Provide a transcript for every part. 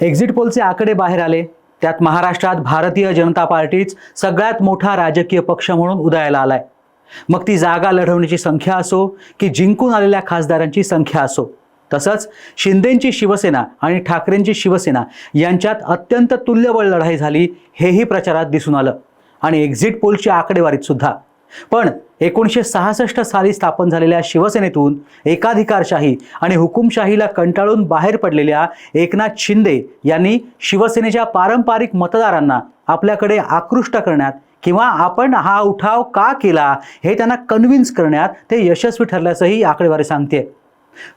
Exit पोलचे आकडे बाहेर आले. त्यात महाराष्ट्रात भारतीय जनता पार्टीच सगळ्यात मोठा राजकीय पक्ष म्हणून उदयाला आलाय. मग ती जागा लढवण्याची संख्या असो की जिंकून आलेल्या खासदारांची संख्या असो तसंच शिंदेंची शिवसेना आणि ठाकरेंची शिवसेना यांच्यात अत्यंत तुल्यबळ लढाई झाली हेही प्रचारात दिसून आलं. आणि एक्झिट पोलची आकडेवारीत सुद्धा. पण एकोणीसशे सहासष्ट साली स्थापन झालेल्या शिवसेनेतून एकाधिकारशाही आणि हुकुमशाहीला कंटाळून बाहेर पडलेल्या एकनाथ शिंदे यांनी शिवसेनेच्या पारंपरिक मतदारांना आपल्याकडे आकृष्ट करण्यात किंवा आपण हा उठाव का केला हे त्यांना कन्व्हिन्स करण्यात ते यशस्वी ठरल्याचंही आकडेवारी सांगते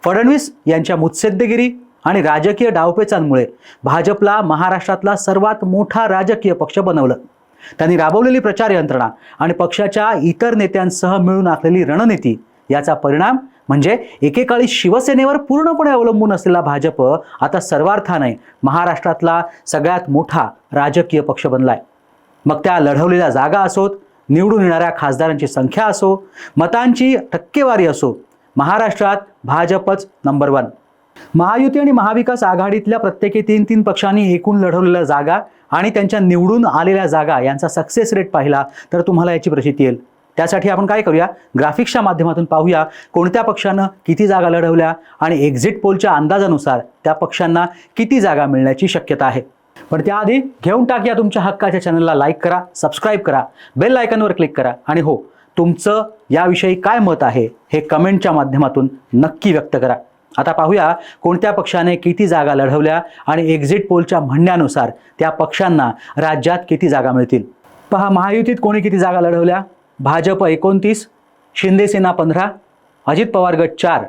फडणवीस यांच्या मुत्सद्देगिरी आणि राजकीय डावपेचांमुळे भाजपला महाराष्ट्रातला सर्वात मोठा राजकीय पक्ष बनवलं. त्यांनी राबवलेली प्रचार यंत्रणा आणि पक्षाच्या इतर नेत्यांसह मिळून आखलेली रणनीती याचा परिणाम म्हणजे एकेकाळी शिवसेनेवर पूर्णपणे अवलंबून असलेला भाजप आता सर्वार्थाने महाराष्ट्रातला सगळ्यात मोठा राजकीय पक्ष बनलाय. मग त्या लढवलेल्या जागा असोत निवडून येणाऱ्या खासदारांची संख्या असो मतांची टक्केवारी असो महाराष्ट्रात भाजपच नंबर वन महायुती आणि महाविकास आघाडीतल्या प्रत्येकी तीन तीन पक्षांनी एकूण लढवलेल्या जागा आणि त्यांच्या निवडून आलेल्या जागा यांचा सक्सेस रेट पाहिला तर तुम्हाला याची प्रचिती येईल. त्यासाठी आपण काय करूया? ग्राफिक्सच्या माध्यमातून पाहूया कोणत्या पक्षानं किती जागा लढवल्या आणि एक्झिट पोलच्या अंदाजानुसार त्या पक्षांना किती जागा मिळण्याची शक्यता आहे. पण त्याआधी घेऊन टाकूया तुमच्या हक्काच्या चॅनलला लाईक करा सबस्क्राईब करा बेल आयकनवर क्लिक करा आणि हो तुमचं याविषयी काय मत आहे हे कमेंटच्या माध्यमातून नक्की व्यक्त करा. आता पाहूया कोणत्या पक्षाने किती जागा लढवल्या आणि एक्झिट पोलच्या म्हणण्यानुसार त्या पक्षांना राज्यात किती जागा मिळतील. पहा महायुतीत कोणी किती जागा लढवल्या? भाजप एकोणतीस शिंदेसेना पंधरा अजित पवार गट चार.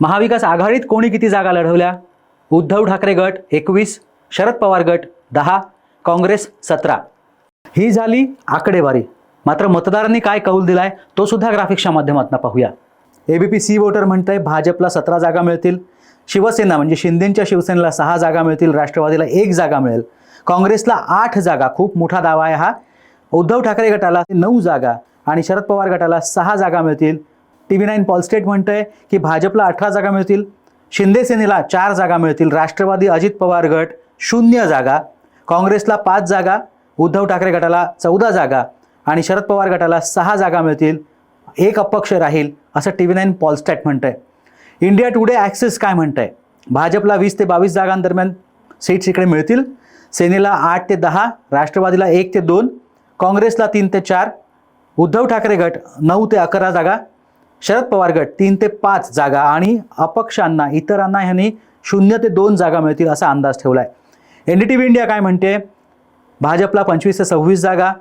महाविकास आघाडीत कोणी किती जागा लढवल्या? उद्धव ठाकरे गट एकवीस शरद पवार गट दहा काँग्रेस सतरा. ही झाली आकडेवारी. मात्र मतदारांनी काय कौल दिलाय तो सुद्धा ग्राफिक्सच्या माध्यमातून पाहूया. एबीपी सी वोटर म्हणतंय भाजपला सतरा जागा मिळतील. शिवसेना म्हणजे शिंदेंच्या शिवसेनेला सहा जागा मिळतील राष्ट्रवादीला एक जागा मिळेल. काँग्रेसला आठ जागा खूप मोठा दावा आहे हा. उद्धव ठाकरे गटाला नऊ जागा आणि शरद पवार गटाला सहा जागा मिळतील. टी व्ही नाईन पॉलस्टेट म्हणतंय की भाजपला अठरा जागा मिळतील शिंदे सेनेला चार जागा मिळतील राष्ट्रवादी अजित पवार गट शून्य जागा काँग्रेसला पाच जागा उद्धव ठाकरे गटाला चौदा जागा आणि शरद पवार गटाला सहा जागा मिळतील. एक अपक्ष राहील असं टी व्ही नाईन पॉलस्टॅट आहे इंडिया टुडे ॲक्सेस काय म्हणतंय? भाजपला वीस ते बावीस जागांदरम्यान सीट्स इकडे मिळतील. सेनेला आठ ते दहा राष्ट्रवादीला एक ते दोन काँग्रेसला तीन ते चार उद्धव ठाकरे गट नऊ ते अकरा जागा शरद पवार गट तीन ते पाच जागा आणि अपक्षांना इतरांना ह्यांनी शून्य ते दोन जागा मिळतील असा अंदाज ठेवला आहे N D T V India काय म्हणते? भाजपला पंचवीस ते सव्वीस जागा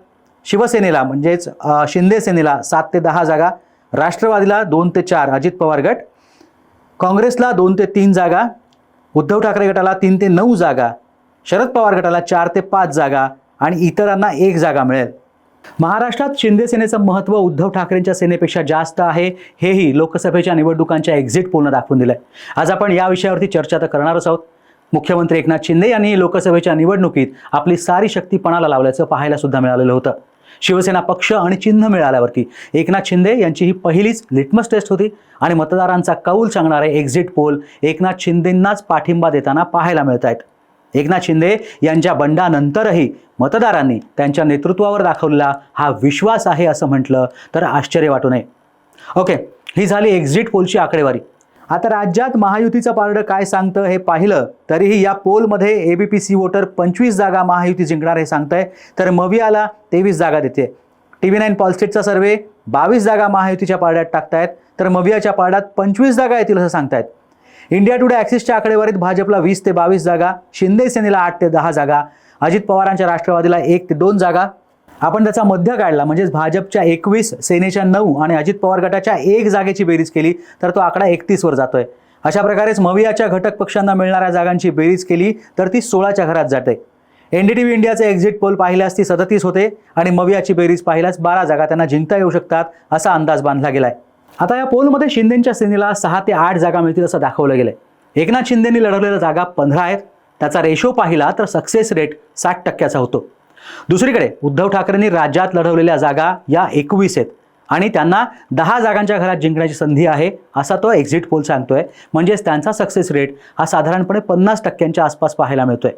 शिवसेनेला म्हणजेच शिंदे सेनेला सात ते दहा जागा राष्ट्रवादीला दोन ते चार अजित पवार गट काँग्रेसला दोन ते तीन जागा उद्धव ठाकरे गटाला तीन ते नऊ जागा शरद पवार गटाला चार ते पाच जागा आणि इतरांना एक जागा मिळेल. महाराष्ट्रात शिंदे सेनेचं महत्त्व उद्धव ठाकरेंच्या सेनेपेक्षा जास्त आहे हेही लोकसभेच्या निवडणुकांच्या एक्झिट पोलनं दाखवून दिलंय. आज आपण या विषयावरती चर्चा तर करणारच आहोत. मुख्यमंत्री एकनाथ शिंदे यांनी लोकसभेच्या निवडणुकीत आपली सारी शक्ती पणाला लावल्याचं पाहायला सुद्धा मिळालेलं होतं. शिवसेना पक्ष आणि चिन्ह मिळाल्यावरती. एकनाथ शिंदे यांची ही पहिलीच लिटमस टेस्ट होती आणि मतदारांचा कौल सांगणारे एक्झिट पोल एकनाथ शिंदेंनाच पाठिंबा देताना पाहायला मिळत आहेत एकनाथ शिंदे यांच्या बंडानंतरही मतदारांनी त्यांच्या नेतृत्वावर दाखवलेला हा विश्वास आहे असं म्हटलं तर आश्चर्य वाटू नये. ओके ही झाली एक्झिट पोलची आकडेवारी. आता राज्यात महायुतीचं पारडं काय सांगतं हे पाहिलं तरीही या पोलमध्ये A B P C voter पंचवीस जागा महायुती जिंकणार हे सांगतंय. तर मवियाला तेवीस जागा देते. टी व्ही नाईन पॉलस्टेटचा सर्वे बावीस जागा महायुतीच्या पारड्यात टाकतायत तर मवियाच्या पारड्यात पंचवीस जागा येतील असं सांगतायत. इंडिया टुडे ॲक्सिसच्या आकडेवारीत भाजपला वीस ते बावीस जागा शिंदे सेनेला आठ ते दहा जागा अजित पवारांच्या राष्ट्रवादीला एक ते दोन जागा आपण त्याचा मध्य काढला. म्हणजेच भाजपच्या एकवीस सेनेच्या नऊ आणि अजित पवार गटाच्या एक जागेची बेरीज केली तर तो आकडा एकतीसवर जातोय. अशा प्रकारेच मवियाच्या घटक पक्षांना मिळणाऱ्या जागांची बेरीज केली तर ती सोळाच्या घरात जाते. एन डी टी व्ही इंडियाचे एक्झिट पोल पाहिल्यास ती सदतीस होते आणि मवियाची बेरीज पाहिल्यास बारा जागा त्यांना जिंकता येऊ शकतात असा अंदाज बांधला गेलाय. आता या पोलमध्ये शिंदेच्या सेनेला सहा ते आठ जागा मिळतील असं दाखवलं गेलंय. एकनाथ शिंदेनी लढवलेल्या जागा पंधरा आहेत. त्याचा रेशो पाहिला तर सक्सेस रेट साठ टक्क्याचा होतो. दुसरीकडे उद्धव ठाकरेंनी राज्यात लढवलेल्या जागा या एकवीस आहेत आणि त्यांना दहा जागांच्या घरात जिंकण्याची संधी आहे असा तो एक्झिट पोल सांगतोय. म्हणजेच त्यांचा सक्सेस रेट हा साधारणपणे पन्नास टक्क्यांच्या आसपास पाहायला मिळतोय.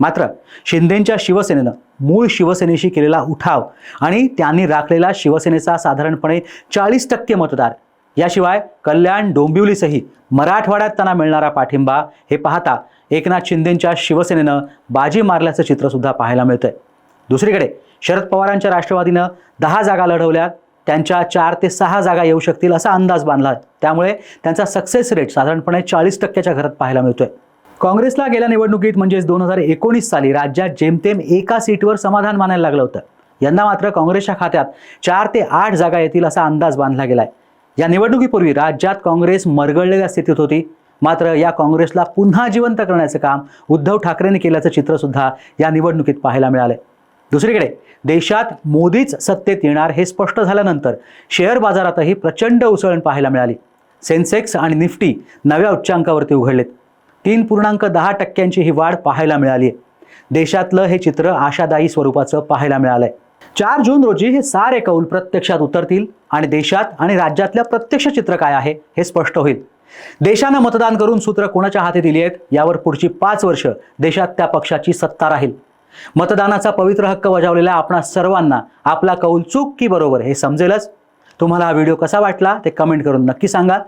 मात्र शिंदेंच्या शिवसेनेनं मूळ शिवसेनेशी केलेला उठाव आणि त्यांनी राखलेला शिवसेनेचा साधारणपणे चाळीस टक्के मतदार याशिवाय कल्याण डोंबिवलीसही मराठवाड्यात त्यांना मिळणारा पाठिंबा हे पाहता एकनाथ शिंदेंच्या शिवसेनेनं बाजी मारल्याचं चित्र सुद्धा पाहायला मिळतंय. दुसरीकडे शरद पवारांच्या राष्ट्रवादीनं दहा जागा लढवल्या त्यांच्या चार ते सहा जागा येऊ शकतील असा अंदाज बांधला. त्यामुळे त्यांचा सक्सेस रेट साधारणपणे चाळीस टक्क्याच्या घरात पाहायला मिळतोय. काँग्रेसला गेल्या निवडणुकीत म्हणजेच दोन हजार एकोणीस साली राज्यात जेमतेम एका सीटवर समाधान मानायला लागलं होतं. यंदा मात्र काँग्रेसच्या खात्यात चार ते आठ जागा येतील असा अंदाज बांधला गेलाय. या निवडणुकीपूर्वी राज्यात काँग्रेस मरगळलेल्या स्थितीत होती. मात्र या काँग्रेसला पुन्हा जिवंत करण्याचं काम उद्धव ठाकरेंनी केल्याचं चित्रसुद्धा या निवडणुकीत पाहायला मिळालं दुसरीकडे देशात मोदीच सत्तेत येणार हे स्पष्ट झाल्यानंतर शेअर बाजारातही प्रचंड उसळण पाहायला मिळाली. सेन्सेक्स आणि निफ्टी नव्या उच्चांकावरती उघडलेत. तीन पूर्णांक दहा टक्क्यांची ही वाढ पाहायला मिळाली आहे देशातलं हे चित्र आशादायी स्वरूपाचं पाहायला मिळालंय. चार जून रोजी हे सारे कौल प्रत्यक्षात उतरतील आणि देशात आणि राज्यातल्या प्रत्यक्ष चित्र काय आहे हे स्पष्ट होईल. देशानं मतदान करून सूत्र कोणाच्या हाती दिली आहेत यावर पुढची पाच वर्ष देशात त्या पक्षाची सत्ता राहील. मतदानाचा पवित्र हक्क बजावलेल्या आपणा सर्वांना आपला कौल चूक की बरोबर हे समजेलच. तुम्हाला हा व्हिडिओ कसा वाटला ते कमेंट करून नक्की सांगा.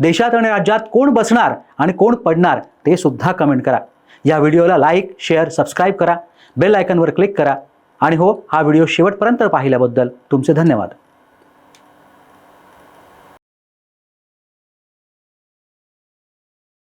देशात आणि राज्यात कोण बसणार आणि कोण पडणार ते सुद्धा कमेंट करा. या व्हिडिओला लाईक शेअर सबस्क्राईब करा. बेल आयकनवर क्लिक करा. आणि हो हा व्हिडिओ शेवटपर्यंत पाहिल्याबद्दल तुमचे धन्यवाद.